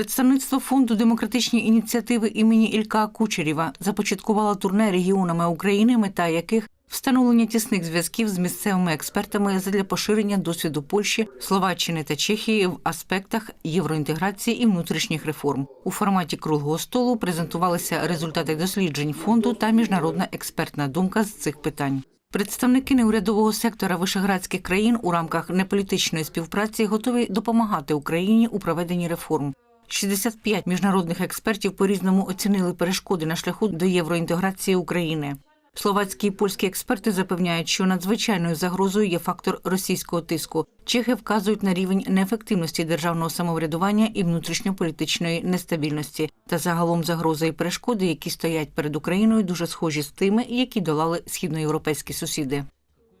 Представництво фонду демократичні ініціативи імені Ілька Кучерєва започаткувало турне регіонами України, мета яких встановлення тісних зв'язків з місцевими експертами задля поширення досвіду Польщі, Словаччини та Чехії в аспектах євроінтеграції і внутрішніх реформ. У форматі круглого столу презентувалися результати досліджень фонду та міжнародна експертна думка з цих питань. Представники неурядового сектора вишеградських країн у рамках неполітичної співпраці готові допомагати Україні у проведенні реформ. 65 міжнародних експертів по-різному оцінили перешкоди на шляху до євроінтеграції України. Словацькі і польські експерти запевняють, що надзвичайною загрозою є фактор російського тиску. Чехи вказують на рівень неефективності державного самоврядування і внутрішньополітичної нестабільності. Та загалом загрози і перешкоди, які стоять перед Україною, дуже схожі з тими, які долали східноєвропейські сусіди.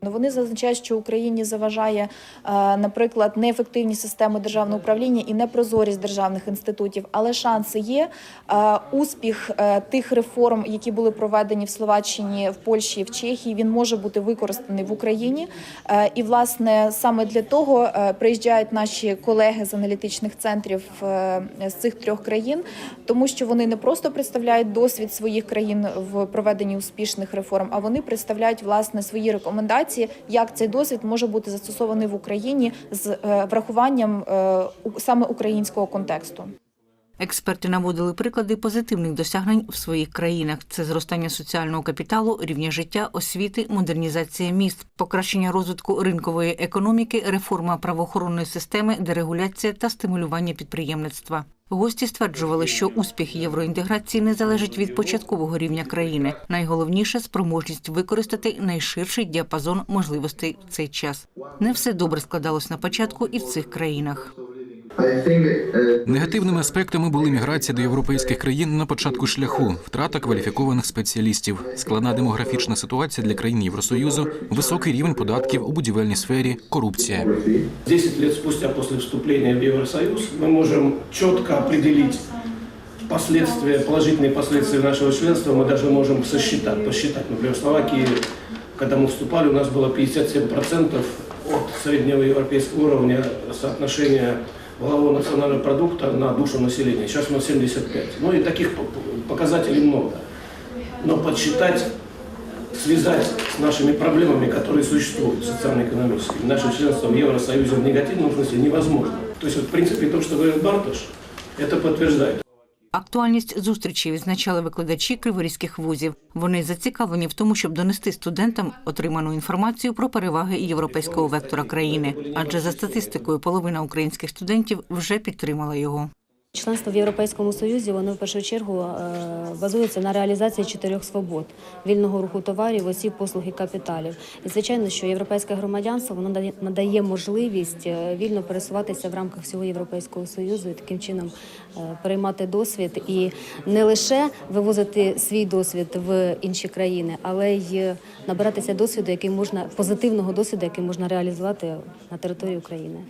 Ну, Вони зазначають, що Україні заважає, е, наприклад, неефективність системи державного управління і непрозорість державних інститутів, але шанси є. Е, Успіх е, тих реформ, які були проведені в Словаччині, в Польщі, в Чехії, він може бути використаний в Україні. І, власне, саме для того приїжджають наші колеги з аналітичних центрів з цих трьох країн, тому що вони не просто представляють досвід своїх країн в проведенні успішних реформ, а вони представляють власне свої рекомендації, як цей досвід може бути застосований в Україні з е, врахуванням е, саме українського контексту. Експерти наводили приклади позитивних досягнень в своїх країнах: це зростання соціального капіталу, рівня життя, освіти, модернізація міст, покращення розвитку ринкової економіки, реформа правоохоронної системи, дерегуляція та стимулювання підприємництва. Гості стверджували, що успіх євроінтеграції не залежить від початкового рівня країни. Найголовніше спроможність використати найширший діапазон можливостей в цей час. Не все добре складалось на початку і в цих країнах. I think uh, Негативними аспектами були міграція до європейських країн на початку шляху, втрата кваліфікованих спеціалістів, складна демографічна ситуація для країн Євросоюзу, високий рівень податків у будівельній сфері, корупція. 10 лет спустя после вступления в Евросоюз мы можем четко определить последствия, положительные последствия нашего членства, мы даже можем сосчитать, посчитать. Например, в Словакии, когда мы вступали, у нас было 57% от среднего европейского уровня соотношения валового национального продукта на душу населения. Сейчас у нас 75. Ну и таких по- показателей много. Но подсчитать связать с нашими проблемами, которые существуют, социально-экономическими, нашим членством в Евросоюзе в негативном смысле невозможно. То есть, вот, в принципе, то, что говорит Бартош, это подтверждает. Актуальність зустрічі відзначали викладачі криворізьких вузів. Вони зацікавлені в тому, щоб донести студентам отриману інформацію про переваги європейського вектора країни. Адже за статистикою половина українських студентів вже підтримала його. Членство в Європейському Союзі воно в першу чергу е, базується на реалізації чотирьох свобод вільного руху товарів, осіб, послуг і капіталів. І звичайно, що європейське громадянство воно дає- надає можливість е, вільно пересуватися в рамках всього Європейського Союзу і таким чином е, переймати досвід і не лише вивозити свій досвід в інші країни, але й набиратися досвіду, який можна позитивного досвіду, який можна реалізувати на території України.